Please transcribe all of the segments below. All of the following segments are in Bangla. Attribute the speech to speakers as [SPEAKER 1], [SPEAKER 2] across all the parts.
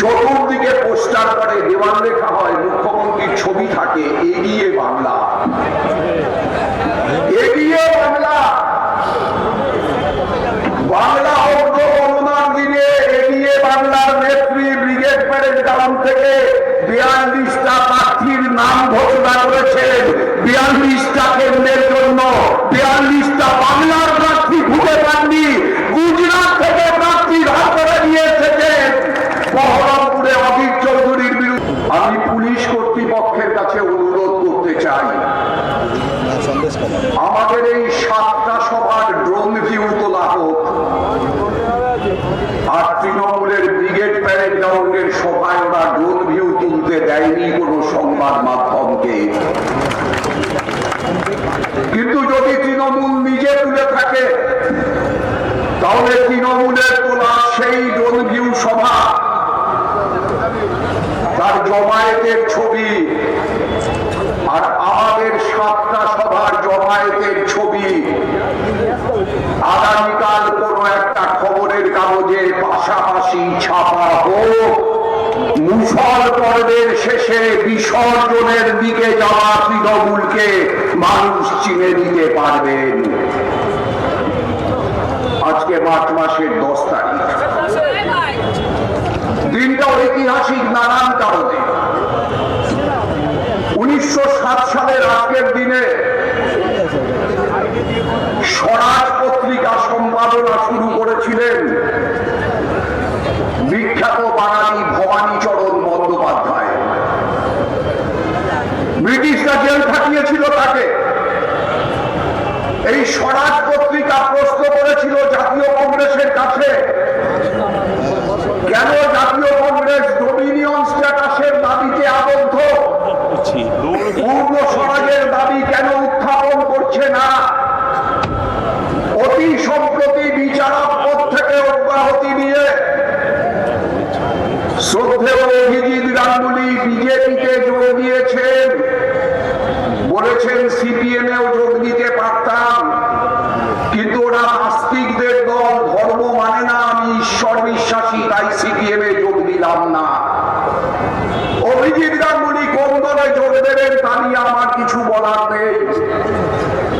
[SPEAKER 1] চতুর্দিকে পোস্টার করে দেওয়াল লেখা হয়, মুখ্যমন্ত্রীর ছবি থাকে, এগিয়ে বাংলা। এগিয়ে বাংলা। বাংলা অর্ধ গণনার দিনে এগিয়ে বাংলার নেত্রী ব্রিগেড প্যারেড গ্রাউন্ড থেকে বিয়াল্লিশটা প্রার্থীর নাম ঘোষণা করেছেন বিয়াল্লিশটা কেন্দ্রের জন্য বিয়াল্লিশটা বাংলার প্রার্থী খুঁজে পাননি গুজরাট থেকে প্রার্থী ধার করে নিয়ে এসেছেন বহরমপুরে অধীর চৌধুরীর বিরুদ্ধে আমি পুলিশ কর্তৃপক্ষের কাছে অনুরোধ করতে চাই আমাদের এই সাতটা সভার ড্রোন ভিউ তোলা হোক আর তৃণমূলের ব্রিগেড প্যারেড গ্রাউন্ডের সভায় ওরা ড্রোন ভিউ তুলতে দেয়নি কোনো সংবাদ মাধ্যমকে। কিন্তু যদি তৃণমূল নিজে তুলে থাকে, তাহলে তৃণমূলের তোলা সেই ভিউ সভা, তার জমায়েতের ছবি আর আমাদের সাতটা সভার জমায়েতের ছবি, আগামীকাল কোন একটা খবরের কাগজে পাশাপাশি ছাপা হোক। মুসল পর্বের শেষে বিসর্জনের দিকে যাওয়া তৃণমূলকে মানুষ চিনে দিতে পারবেন। আজকে মার্চ মাসের দশ তারিখ। দিনটা ঐতিহাসিক নানান কারণে। উনিশশো সাত সালের আজকের দিনে স্বরাজ পত্রিকা সম্পাদনা শুরু করেছিলেন বিখ্যাত বাঙালি ভবানীচরণ বন্দ্যোপাধ্যায় ব্রিটিশরা জেল খাটিয়েছিল তাকে এই স্বরাজ পত্রিকা প্রশ্ন করেছিল জাতীয় কংগ্রেসের কাছে কেন জাতীয় কংগ্রেস ডোমিনিয়ন স্ট্যাটাসের দাবিতে আবদ্ধ পূর্ণ স্বরাজের দাবি কেন উত্থাপন করছে না অতি সম্প্রতি বিচারক পদ থেকে অব্যাহতি নিয়ে শ্রদ্ধেয় অভিজিৎ গাঙ্গুলি বিজেপিতে যোগ দিয়েছেন। বলেছেন মানে আমার কিছু বলার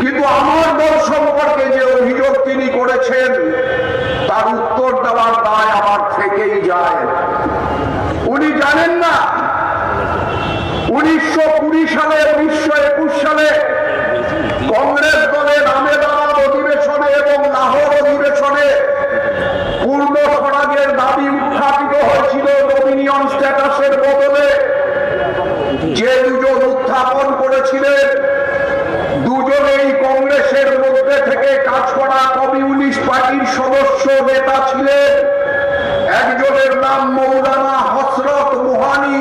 [SPEAKER 1] কিন্তু আমার দল সম্পর্কে যে অভিযোগ তিনি করেছেন, তার উত্তর দেওয়ার দায় আমার থেকেই যায়। উনি জানেন না। উনিশশো কুড়ি সালে, উনিশশো একুশ সালে কংগ্রেস দলের আমেদাবাদ অধিবেশনে এবং লাহোর অধিবেশনে পূর্ণ স্বরাজের দাবি উত্থাপিত হয়েছিল ডোমিনিয়ন স্ট্যাটাসের বদলে। যে দুজন উত্থাপন করেছিলেন, দুজনেই কংগ্রেসের মধ্যে থেকে কাজ করা কমিউনিস্ট পার্টির সদস্য নেতা ছিলেন। একজনের নাম মৌলানা হসরত মোহানি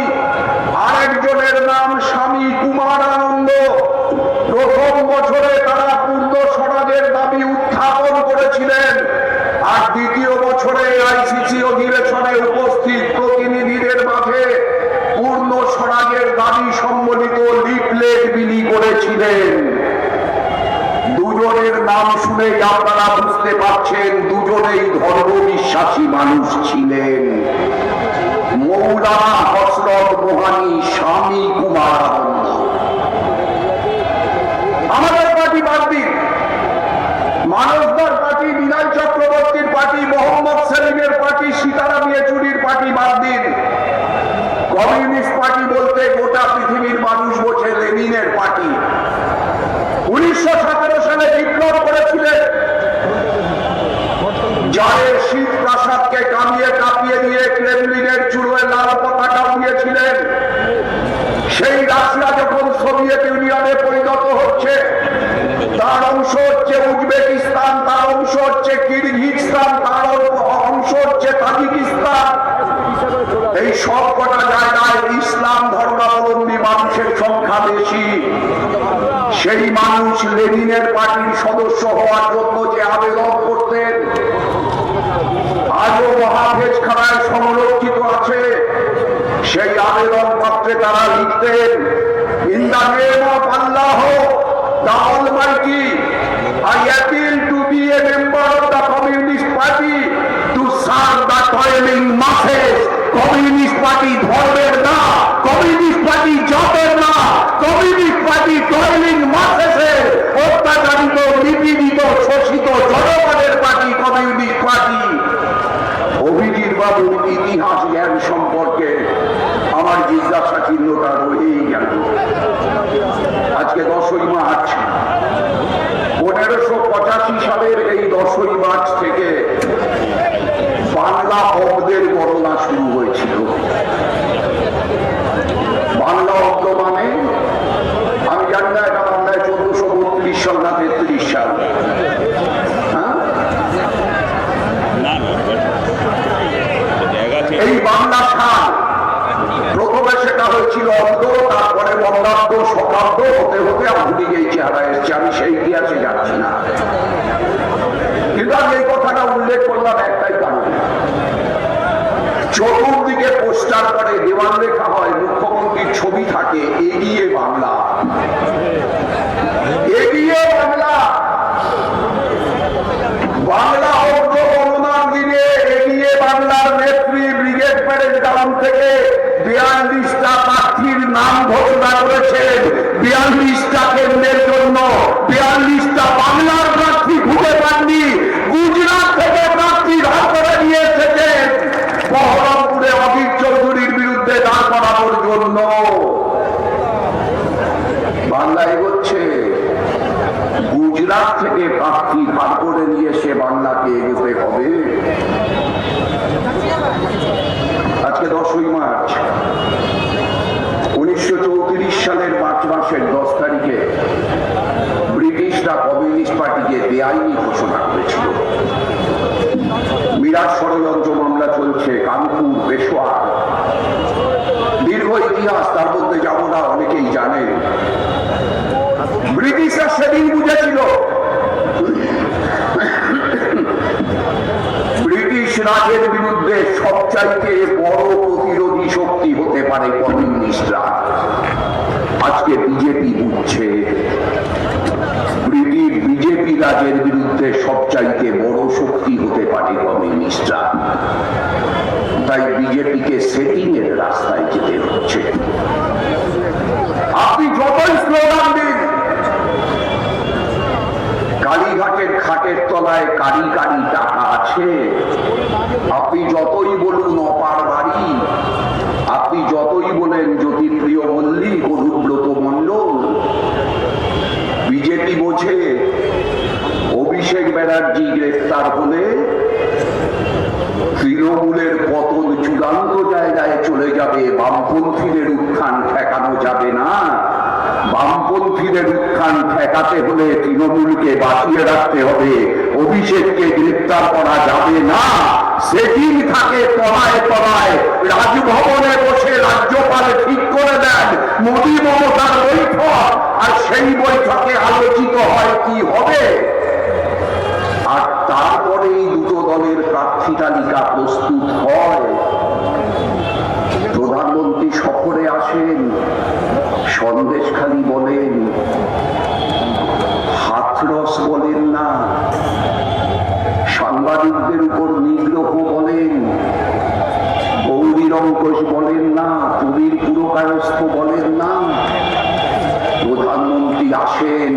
[SPEAKER 1] আরেকজনের নাম আনন্দ প্রথম বছরে তারা পূর্ণ স্বরাজের দাবি উত্থাপন করেছিলেন। আর দ্বিতীয় বছরে আইসিসি অধিবেশনে উপস্থিত প্রতিনিধিদের মাঝে পূর্ণ স্বরাজের দাবি সম্বলিত লিফলেট বিলি করেছিলেন। দুজনের নাম শুনেই আপনারা বুঝতে পারছেন? দুজনেই ধর্ম বিশ্বাসী মানুষ ছিলেন। মৌলানা হসরত মোহানি স্বামী কুমার আনন্দ আমাদের পার্টি বাদ দিন মানবদার পার্টি বিনয় চক্রবর্তীর পার্টি মোহাম্মদ সেলিমের পার্টি সীতারাম ইয়েচুরির পার্টি বাদ দিন কমিউনিস্ট পার্টি বলতে গোটা পৃথিবীর মানুষ বোঝে লেনিনের পার্টি উনিশশো সালে বিপ্লব করেছিলেন জয়ের শীত প্রাসাদকে কামিয়ে কাঁপিয়ে দিয়ে ক্রেমলিনের চূড়োয় লাল পতাকা উড়িয়েছিলেন। সেই রাশিয়া যখন সোভিয়েত ইউনিয়নে পরিণত হচ্ছে, তার অংশ হচ্ছে উজবেকিস্তান, তার অংশ হচ্ছে কিরগিজস্তান, তার অংশ হচ্ছে তাজিকিস্তান। এই সব কটা জায়গায় ইসলাম ধর্মাবলম্বী মানুষের সংখ্যা বেশি। সেই মানুষ লেনিনের পার্টির সদস্য হওয়ার জন্য যে আবেদন আজও মহাভেজ খানায় সংরক্ষিত আছে। সেই আবেদন পত্রে তারা লিখতেন ইতিহাস জ্ঞান সম্পর্কে আমার জিজ্ঞাসা চিহ্নটা রয়েই গেল আজকে দশই মার্চ পনেরোশো পঁচাশি সালের এই দশই মার্চ থেকে বাংলা অব্দের গণনা শুরু হয়েছিল। বাংলা অব্দ মানে আমি জানি না এটা বাংলায় চোদ্দশো বত্রিশ সাল না তেত্রিশ সাল। হ্যাঁ? এই বাংলা সাল প্রথমে সেটা হয়েছিল অর্ধ তারপরে বঙ্গাব্দ শতাব্দ হতে হতে আধুনিক এই চেহারা এসছে। আমি সেই ইতিহাসে যাচ্ছি না। কিন্তু আমি এই কথাটা উল্লেখ করলাম একটাই কারণ। চতুর্দিকে পোস্টার করে দেওয়াল লেখা হয় মুখ্যমন্ত্রীর ছবি থাকে এগিয়ে বাংলা এগিয়ে বাংলা বাংলা অর্থ গণনার দিনে এগিয়ে বাংলার নেত্রী ব্রিগেড প্যারেড গ্রাউন্ড থেকে বিয়াল্লিশটা প্রার্থীর নাম ঘোষণা করেছেন বিয়াল্লিশটা কেন্দ্রের জন্য বিয়াল্লিশটা বাংলার প্রার্থী খুঁজে পাননি গুজরাট থেকে প্রার্থী ধার করে নিয়ে এসেছেন বহরমপুরে অজিত চৌধুরীর বিরুদ্ধে দাঁড় করানোর জন্য বাংলা এগোচ্ছে গুজরাট থেকে প্রার্থী ধার করে নিয়ে সে বাংলাকে এগোতে হবে আজকে দশই মার্চ উনিশশো চৌত্রিশ সালের মার্চ মাসের দশ তারিখে ব্রিটিশরা কমিউনিস্ট পার্টিকে বেআইনি ঘোষণা করেছিল মিরাট ষড়যন্ত্র মামলা চলছে, কানপুর পেশোয়ার দীর্ঘ ইতিহাস, তার মধ্যে যাব না অনেকেই জানেন। ব্রিটিশরা সেদিন বুঝেছিল, ব্রিটিশ রাজের বিরুদ্ধে সবচাইতে বড় প্রতিরোধী শক্তি হতে পারে কমিউনিস্টরা আজকে বিজেপি বুঝছে ব্রিটিশ বিজেপি রাজের বিরুদ্ধে সবচাইতে বড় শক্তি হতে পারে কমিউনিস্টরা তাই বিজেপিকে সেটিং এর রাস্তায় যেতে হচ্ছে আপনি যতই স্লোগান দিন কালীঘাটের খাটের তলায় কারি কারি টাকা আছে আপনি যতই বলুন অপার বাড়ি আপনি যতই বলেন জ্যোতিপ্রিয় মল্লিক, অনুব্রত মণ্ডল, বিজেপি বোঝে, অভিষেক ব্যানার্জি গ্রেফতার হলে তৃণমূলের পতন চূড়ান্ত জায়গায় চলে যাবে, বামপন্থীদের উত্থান ঠেকানো যাবে না। বামপন্থীদের উত্থান ঠেকাতে হলে তৃণমূলকে বাঁচিয়ে রাখতে হবে। অভিষেককে গ্রেপ্তার করা যাবে না। সেদিন থাকে তলায় তলায়। রাজভবনে বসে রাজ্যপাল ঠিক করে দেন। মোদী মমতার বৈঠক। আর সেই বৈঠকে আলোচিত হয় কি হবে? আর তারপরেই দুটো দলের প্রার্থী তালিকা প্রস্তুত হয়। প্রধানমন্ত্রী সফরে আসেন। সন্দেশখালি বলেন, হাথরস বলেন না, সাংবাদিকদের উপর নিগ্রহ বলেন গৌরীর অঙ্কশ বলেন না, পুরীর পুরকায়স্থ বলেন না। প্রধানমন্ত্রী আসেন,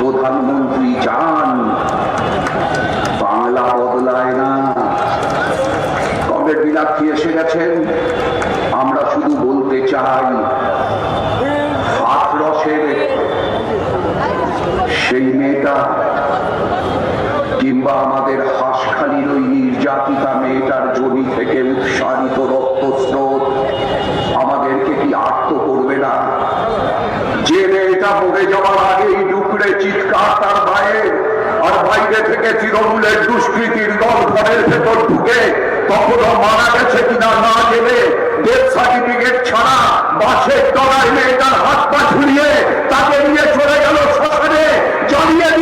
[SPEAKER 1] প্রধানমন্ত্রী যান, বাংলা বদলায় না। কবে মীনাক্ষী এসে গেছেন? আমরা শুধু বলতে চাই সেই মেয়েটা কিংবা আমাদের হাঁসখালির ওই নির্যাতিতা মেয়েটার জমি থেকে উৎসারিত রক্তস্রোত, আমাদেরকে কি আত্ম করবে না? যে মেয়েটা মরে যাওয়ার আগেই ডুকরে চিৎকার তার ভাইয়ের আর বাইরে থেকে তৃণমূলের দুষ্কৃতির দল ঘরের ভেতর ঢুকে তখনও মারা গেছে কিনা না গেলে ডেথ সার্টিফিকেট ছাড়া বাসের তলায় মেয়েটার হাত পা ঝুলিয়ে তাকে নিয়ে চলে ஆடிய